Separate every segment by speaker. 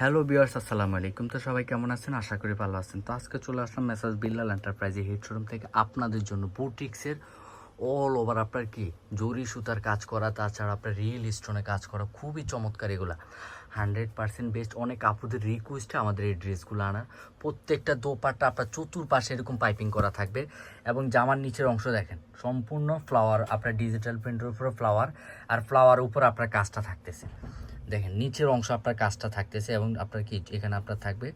Speaker 1: Hello বিয়ার্স আসসালামু আলাইকুম। তো সবাই কেমন আছেন? আশা করি ভালো আছেন। তো আজকে চলে আসলাম মেসাজ বিল্লাল এন্টারপ্রাইজে হেড শোরুম থেকে আপনাদের জন্য বুটিক্সের অল ওভার আপনার কি জরি সুতার কাজ করা, তাছাড়া আপনার রিয়েল স্টোনে কাজ করা, খুবই চমৎকার এগুলা। হান্ড্রেড পার্সেন্ট বেস্ট অনেক আপুদের রিকোয়েস্টে আমাদের এই ড্রেসগুলো আনার প্রত্যেকটা দোপাট্টা আপনার চতুর্পাশে এরকম পাইপিং করা থাকবে। এবং জামার নিচের অংশ দেখেন, সম্পূর্ণ ফ্লাওয়ার আপনার ডিজিটাল প্রিন্টের উপরে ফ্লাওয়ার আর ফ্লাওয়ার উপর আপনার কাজটা থাকতেছে। দেখেন, নিচের অংশ আপনার কাজটা থাকতেছে এবং আপনার কি, এখানে আপনার থাকবে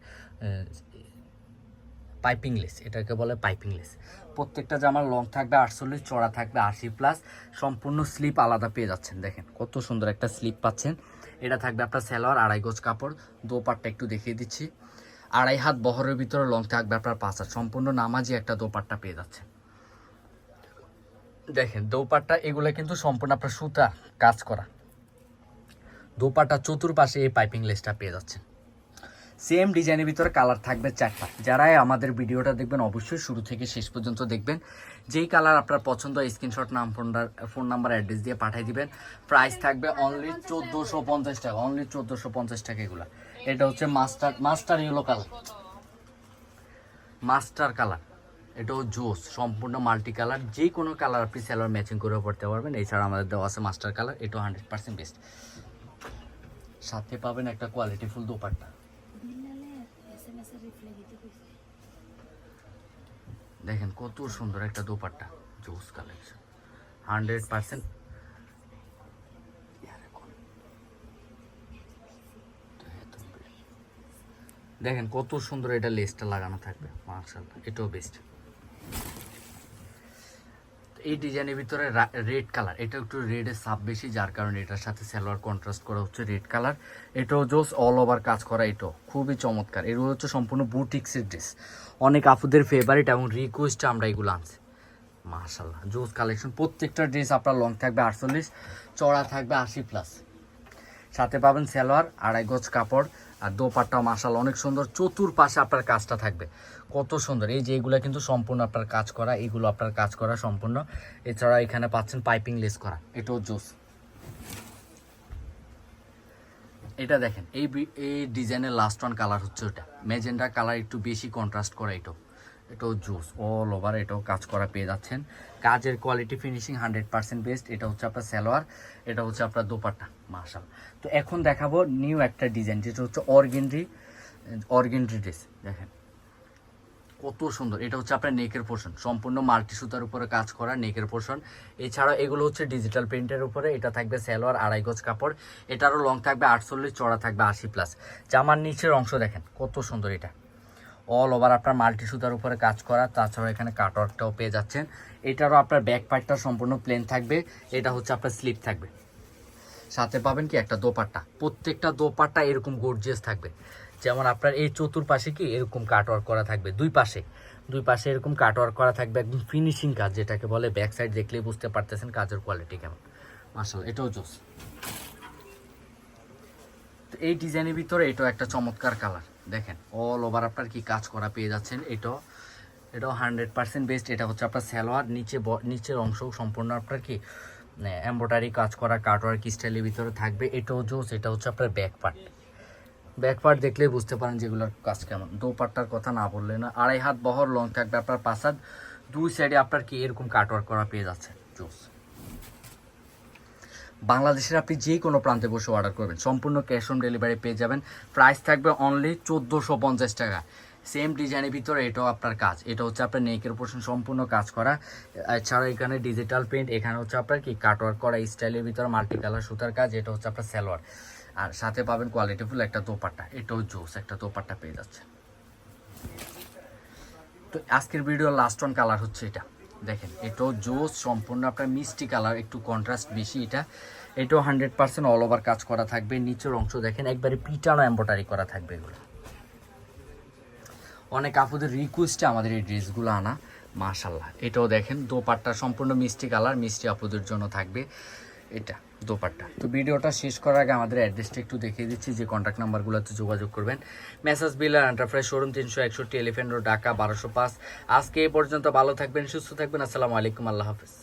Speaker 1: পাইপিং লেস এটাকে বলে পাইপিং লেস প্রত্যেকটা জামার লং থাকবে আটচল্লিশ চড়া থাকবে আশি প্লাস সম্পূর্ণ স্লিপ আলাদা পেয়ে যাচ্ছেন, দেখেন, কত সুন্দর একটা স্লিপ পাচ্ছেন। এটা থাকবে আপনার স্যালোয়ার আড়াই গোজ কাপড়, দোপাট্টা একটু দেখিয়ে দিচ্ছি। আড়াই হাত বহরের ভিতরে লং থাকবে আপনার পাঁচ হাত, সম্পূর্ণ নামাজি একটা দোপাট্টা পেয়ে যাচ্ছে দেখেন, দোপাট্টা, এগুলো কিন্তু সম্পূর্ণ আপনার সুতা কাজ করা। দোপাটা চতুর্পাশে এই পাইপিং লেসটা পেয়ে যাচ্ছেন। সেম ডিজাইনের ভিতরে কালার থাকবে চারটা। যারাই আমাদের ভিডিওটা দেখবেন, অবশ্যই শুরু থেকে শেষ পর্যন্ত দেখবেন। যেই কালার আপনার পছন্দ স্ক্রিনশট নাম ফোন ফোন নাম্বার অ্যাড্রেস দিয়ে পাঠিয়ে দিবেন। প্রাইস থাকবে অনলি চোদ্দোশো পঞ্চাশ টাকা অনলি চোদ্দোশো পঞ্চাশ টাকা এগুলো। এটা হচ্ছে master master yellow colour master colour এটাও জোস, সম্পূর্ণ মাল্টি কালার যে কোনো কালার আপনি স্যালোয়ার ম্যাচিং করে পড়তে পারবেন। এছাড়া আমাদের দেওয়া আছে মাস্টার কালার এটাও হান্ড্রেড পার্সেন্ট বেস্ট সাথে পাবেন একটা কোয়ালিটি ফুল দোপাট্টা। দেখেন কত সুন্দর একটা দোপাট্টা, জোস কালেকশন হান্ড্রেড পার্সেন্ট দেখেন কত সুন্দর এটা লেসটা লাগানো থাকবে মার্শাল্লাহ এটাও বেস্ট এই ডিজাইনের ভিতরে রেড কালার এটা একটু রেডের সাব বেশি, যার কারণে এটার সাথে সালোয়ার কন্ট্রাস্ট করা হচ্ছে রেড কালার এটাও জোস অল ওভার কাজ করা এটাও খুবই চমৎকার। এগুলো হচ্ছে সম্পূর্ণ বুটিক্সের ড্রেস অনেক আপুদের ফেভারিট এবং রিকোয়েস্টে আমরা এগুলো আনছি। মাশাল্লাহ জোস কালেকশন প্রত্যেকটা ড্রেস আপনার লং থাকবে আটচল্লিশ চড়া থাকবে আশি প্লাস সাথে পাবেন সালোয়ার, আড়াই গজ কাপড়। আর দোপাট্টাও মাসাল অনেক সুন্দর। চতুর পাশে আপনার কাজটা থাকবে। কত সুন্দর। এই যে এগুলো কিন্তু সম্পূর্ণ আপনার কাজ করা, এগুলো আপনার কাজ করা সম্পূর্ণ। এছাড়া এখানে পাচ্ছেন পাইপিং লেস করা। এটাও জোস। এটা দেখেন, এই এই ডিজাইনের লাস্ট ওয়ান কালার হচ্ছে ওটা। মেজেন্ডা কালার একটু বেশি কন্ট্রাস্ট করা এটাও। এটাও জুস অল ওভার এটাও কাজ করা পেয়ে যাচ্ছেন। কাজের quality finishing hundred percent best এটা হচ্ছে আপনার সালোয়ার, এটা হচ্ছে আপনার দোপাট্টা মার্শাল তো এখন দেখাবো নিউ একটা ডিজাইন যেটা হচ্ছে অর্গেন্ডি অর্গেন্ডি ড্রেস দেখেন। কত সুন্দর, এটা হচ্ছে আপনার নেকের পোর্শন সম্পূর্ণ মাল্টি সুতার উপরে কাজ করা নেকের পোর্শন এছাড়া এগুলো হচ্ছে ডিজিটাল প্রিন্টের উপরে, এটা থাকবে সালোয়ার, আড়াই গজ কাপড়, এটারও লং থাকবে আটচল্লিশ চড়া থাকবে আশি প্লাস জামার নিচের অংশ দেখেন, কত সুন্দর এটা। অল ওভার আপনার মাল্টি সুতার উপরে কাজ করা, তাছাড়া এখানে কাটওয়ার্কটাও পেয়ে যাচ্ছেন। এটারও আপনার ব্যাক পার্টটা সম্পূর্ণ প্লেন থাকবে, এটা হচ্ছে আপনার স্লিপ থাকবে। সাথে পাবেন কি? একটা দোপাট্টা। প্রত্যেকটা দোপাট্টা এরকম গর্জিয়াস থাকবে। যেমন আপনার এই চতুর্পাশে কি? এরকম কাটওয়ার্ক করা থাকবে দুই পাশে। দুই পাশে এরকম কাটওয়ার্ক করা থাকবে, একদম ফিনিশিং কাজ, যেটাকে বলে ব্যাক সাইড দেখলেই বুঝতে পারতেছেন কাজের কোয়ালিটি কেমন। মার্শাল এটাও জোস। তো এই ডিজাইনের ভিতরে এটাও একটা চমৎকার কালার দেখেন অল ওভার আপনার কি কাজ করা পেয়ে যাচ্ছেন, এটাও এটাও হান্ড্রেড পার্সেন্ট বেস্ট এটা হচ্ছে আপনার সালোয়ার, নিচে নিচের অংশ সম্পূর্ণ আপনার কি এম্ব্রয়ডারি কাজ করা কাটওয়ার্ক স্টাইলের ভিতরে থাকবে, এটাও জোস, এটা হচ্ছে আপনার ব্যাক পার্ট ব্যাক পার্ট দেখলেই বুঝতে পারেন যেগুলোর কাজ কেমন। দোপাট্টার কথা না বললে না, আড়াই হাত বহর লং থাকবে আপনার হাত, দুই সাইডে আপনার কি এরকম কাটওয়ার্ক করা পেয়ে যাচ্ছে, জোস। বাংলাদেশের আপনি যে কোনো প্রান্তে বসে অর্ডার করবেন। সম্পূর্ণ ক্যাশ অন ডেলিভারি পেয়ে যাবেন। প্রাইস থাকবে অনলি চোদ্দোশো পঞ্চাশ টাকা। সেম ডিজাইনের ভিতরে এটাও আপনার কাজ। এটা হচ্ছে আপনার নেকের পোর্শন সম্পূর্ণ কাজ করা। এছাড়া এখানে ডিজিটাল প্রিন্ট এখানে হচ্ছে আপনার কি কাটওয়ার্ক করা স্টাইলের ভিতরে মাল্টি কালার সুতার কাজ, এটা হচ্ছে আপনার সালোয়ার। আর সাথে পাবেন কোয়ালিটিফুল একটা দোপাট্টা। এটাও জোস একটা দোপাট্টা পেয়ে যাচ্ছে। তো আজকের ভিডিও লাস্ট ওয়ান কালার হচ্ছে এটা। দেখেন, এটাও জোস সম্পূর্ণ আপনার মিষ্টি কালার একটু কন্ট্রাস্ট বেশি এটা। এটাও হান্ড্রেড পার্সেন্ট অল ওভার কাজ করা থাকবে। নিচের অংশ দেখেন, একবারে পিটানো এম্ব্রয়ডারি করা থাকবে এগুলো। অনেক আপুদের রিকোয়েস্টে আমাদের এই ড্রেসগুলো আনা মাশাল্লাহ এটাও দেখেন, দোপাট্টা সম্পূর্ণ মিষ্টি কালার, মিষ্টি আপুদের জন্য থাকবে এটা, দোপাট্টা। তো ভিডিওটা শেষ করার আগে আমাদের অ্যাড্রেসটা একটু দেখিয়ে দিচ্ছি, যে কন্ট্যাক্ট নাম্বারগুলোতে যোগাযোগ করবেন। মেসাজ বিলার এন্টারপ্রাইজ শোরুম তিনশো একষট্টি এলিফেন্ট রোড ঢাকা বারোশো পাঁচ। আজকে এ পর্যন্ত ভালো থাকবেন, সুস্থ থাকবেন। আসসালামু আলাইকুম, আল্লাহ হাফিজ।